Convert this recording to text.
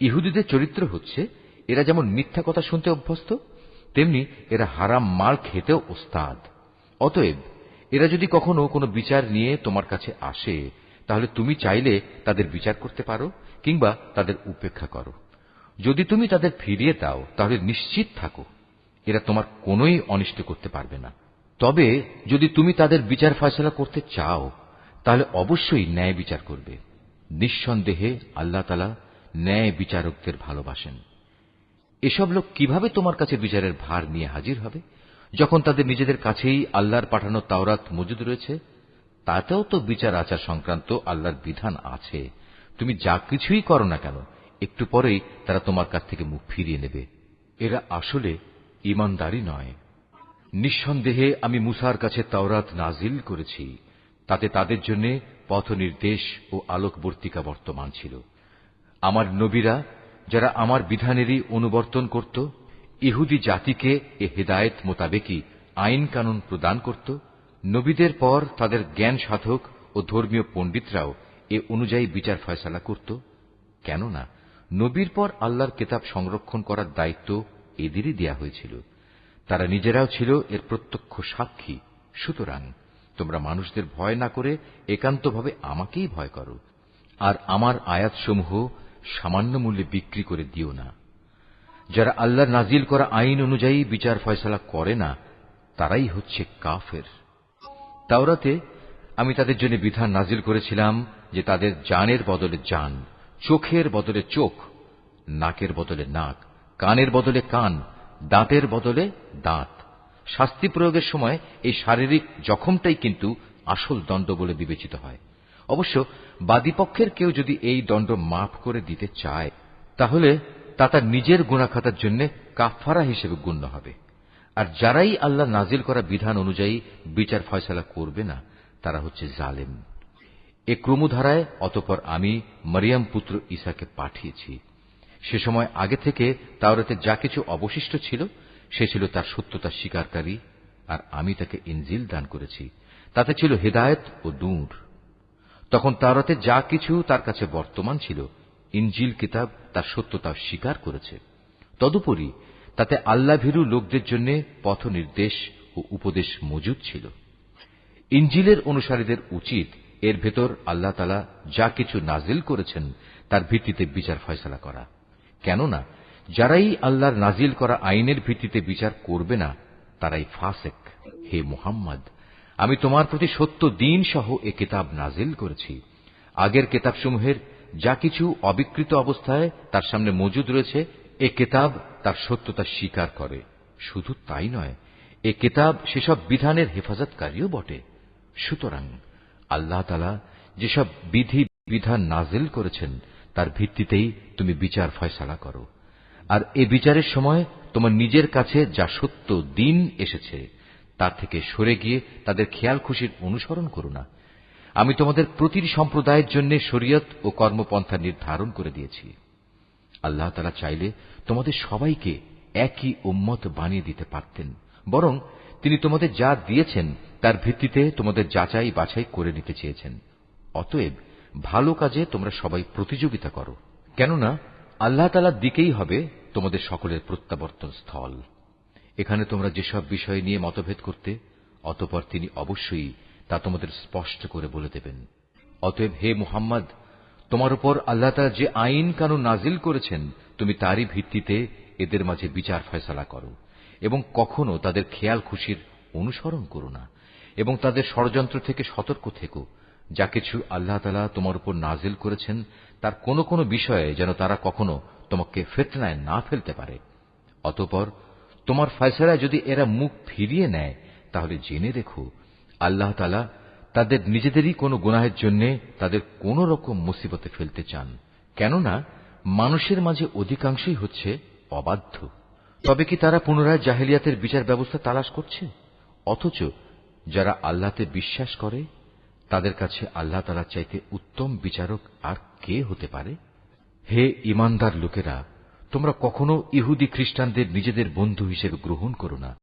ইহুদিদের চরিত্র হচ্ছে, এরা যেমন মিথ্যা কথা শুনতে অভ্যস্ত, তেমনি এরা হারাম মাল খেতেও ওস্তাদ। অতএব, এরা যদি কখনো কোনো বিচার নিয়ে তোমার কাছে আসে, তাহলে তুমি চাইলে তাদের বিচার করতে পারো, কিংবা তাদের উপেক্ষা করো। যদি তুমি তাদের ফিরিয়ে দাও, তাহলে নিশ্চিত থাকো, এরা তোমার কোনোই অনিষ্ট করতে পারবে না। তবে, যদি তুমি তাদের বিচার ফয়সলা করতে চাও, তাহলে অবশ্যই ন্যায় বিচার করবে। নিঃসন্দেহে আল্লাহ তালা ন্যায় বিচারকদের ভালোবাসেন। এসব লোক কীভাবে তোমার কাছে বিচারের ভার নিয়ে হাজির হবে? যখন তাদের নিজেদের কাছেই আল্লাহর পাঠানো তাওরাত মজুদ রয়েছে, তাতেও তো বিচার আচার সংক্রান্ত আল্লাহর বিধান আছে। তুমি যা কিছুই করো না কেন, একটু পরেই তারা তোমার কাছ থেকে মুখ ফিরিয়ে নেবে। এরা আসলে ইমানদারি নয়। নিঃসন্দেহে আমি মুসার কাছে তাওরাত নাজিল করেছি। তাতে তাদের জন্য পথ নির্দেশ ও আলোকবর্তিকা বর্তমান ছিল। আমার নবীরা, যারা আমার বিধানেরই অনুবর্তন করত, ইহুদি জাতিকে এ হেদায়েত মোতাবেকই আইন কানুন প্রদান করত। নবীদের পর তাদের জ্ঞান সাধক ও ধর্মীয় পণ্ডিতরাও এ অনুযায়ী বিচার ফয়সালা করত। কেননা, নবীর পর আল্লাহর কেতাব সংরক্ষণ করার দায়িত্ব এদেরই দেয়া হয়েছিল। তারা নিজেরাও ছিল এর প্রত্যক্ষ সাক্ষী। সুতরাং, তোমরা মানুষদের ভয় না করে একান্তভাবে আমাকেই ভয় করো। আর আমার আয়াতসমূহ সামান্য মূল্যে বিক্রি করে দিও না। যারা আল্লাহর নাজিল করা আইন অনুযায়ী বিচার ফয়সলা করে না, তারাই হচ্ছে কাফের। তাওরাতে আমি তাদের জন্য বিধান নাজিল করেছিলাম যে তাদের জানের বদলে জান, চোখের বদলে চোখ, নাকের বদলে নাক, কানের বদলে কান, দাঁতের বদলে দাঁত। শাস্তি প্রয়োগের সময় এই শারীরিক জখমটাই কিন্তু আসল দণ্ড বলে বিবেচিত হয়। অবশ্য বাদীপক্ষের কেউ যদি এই দণ্ড মাফ করে দিতে চায়, তাহলে তা তার নিজের গুণাখাতার জন্য কাফারা হিসেবে গণ্য হবে। আর যারাই আল্লাহ নাজিল করা বিধান অনুযায়ী বিচার ফয়সলা করবে না, তারা হচ্ছে জালেম। এ ক্রমধারায় অতপর আমি মরিয়াম পুত্র ঈসাকে পাঠিয়েছি। সে সময় আগে থেকে তাওরাতে যা কিছু অবশিষ্ট ছিল, সে ছিল তার সত্যতা স্বীকারকারী, আর আমি তাকে ইনজিল দান করেছি। তাতে ছিল হেদায়ত ও দূর তখন তাওরাতে যা কিছু তার কাছে বর্তমান ছিল, ইনজিল কিতাব তার সত্যতা স্বীকার করেছে। তদুপরি তাতে আল্লাহ ভীরু লোকদের জন্য পথ নির্দেশ ও উপদেশ মজুদ ছিল। ইঞ্জিলের অনুসারীদের উচিত এর ভেতর আল্লাহ তালা যা কিছু নাজিল করেছেন তার ভিত্তিতে বিচার ফয়সলা করা। কেননা, যারাই আল্লাহর নাজিল করা আইনের ভিত্তিতে বিচার করবে না, তারাই ফাসেক, হে মুহাম্মদ। আমি তোমার প্রতি সত্য দিন সহ এ কিতাব নাজিল করেছি। আগের কেতাবসমূহের যা কিছু অবিকৃত অবস্থায় তার সামনে মজুদ রয়েছে, এ কেতাব তার সত্যতা স্বীকার করে। শুধু তাই নয়, এ কেতাব সেসব বিধানের হেফাজতকারীও বটে। সুতরাং আল্লাহ তালা যেসব বিধি বিধান নাজিল করেছেন, তার ভিত্তিতেই তুমি বিচার ফয়সালা করো। আর এ বিচারের সময় তোমার নিজের কাছে যা সত্য দিন এসেছে তার থেকে সরে গিয়ে তাদের খেয়াল খুশির অনুসরণ করো না। আমি তোমাদের প্রতিটি সম্প্রদায়ের জন্য শরীয়ত ও কর্মপন্থা নির্ধারণ করে দিয়েছি। আল্লাহ তালা চাইলে তোমাদের সবাইকে একই উম্মত বানিয়ে দিতে পারতেন, বরং তিনি তোমাদের যা দিয়েছেন তার ভিত্তিতে তোমাদের যাচাই বাছাই করে নিতে চেয়েছেন। অতএব ভালো কাজে তোমরা সবাই প্রতিযোগিতা করো। কেননা আল্লাহ তালার দিকেই হবে তোমাদের সকলের প্রত্যাবর্তন স্থল। এখানে তোমরা যেসব বিষয় নিয়ে মতভেদ করতে, অতপর তিনি অবশ্যই তা তোমাদের স্পষ্ট করে বলে দেবেন। অতএব হে মুহাম্মদ, তোমার উপর আল্লাহ তালা যে আইন কানুন নাজিল করেছেন, তুমি তারই ভিত্তিতে এদের মাঝে বিচার ফয়সলা করো এবং কখনো তাদের খেয়াল খুশির অনুসরণ করো না এবং তাদের ষড়যন্ত্র থেকে সতর্ক থেকো। যা কিছু আল্লাহ তালা তোমার উপর নাজিল করেছেন, তার কোনো কোনো বিষয়ে যেন তারা কখনো তোমাকে ফেতনায় না ফেলতে পারে। অতপর তোমার ফয়সলায় যদি এরা মুখ ফিরিয়ে নেয়, তাহলে জেনে রেখো আল্লাহ তালা তাদের নিজেদেরই কোনো গুনাহের জন্য তাদের কোন রকম মুসিবতে ফেলতে চান। কেননা, মানুষের মাঝে অধিকাংশই হচ্ছে অবাধ্য। তবে কি তারা পুনরায় জাহেলিয়াতের বিচার ব্যবস্থা তালাশ করছে? অথচ যারা আল্লাহতে বিশ্বাস করে, তাদের কাছে আল্লাহ তালা চাইতে উত্তম বিচারক আর কে হতে পারে? হে ইমানদার লোকেরা তোমরা কখনো ইহুদি খ্রিস্টানদের নিজেদের বন্ধু হিসেবে গ্রহণ করো না।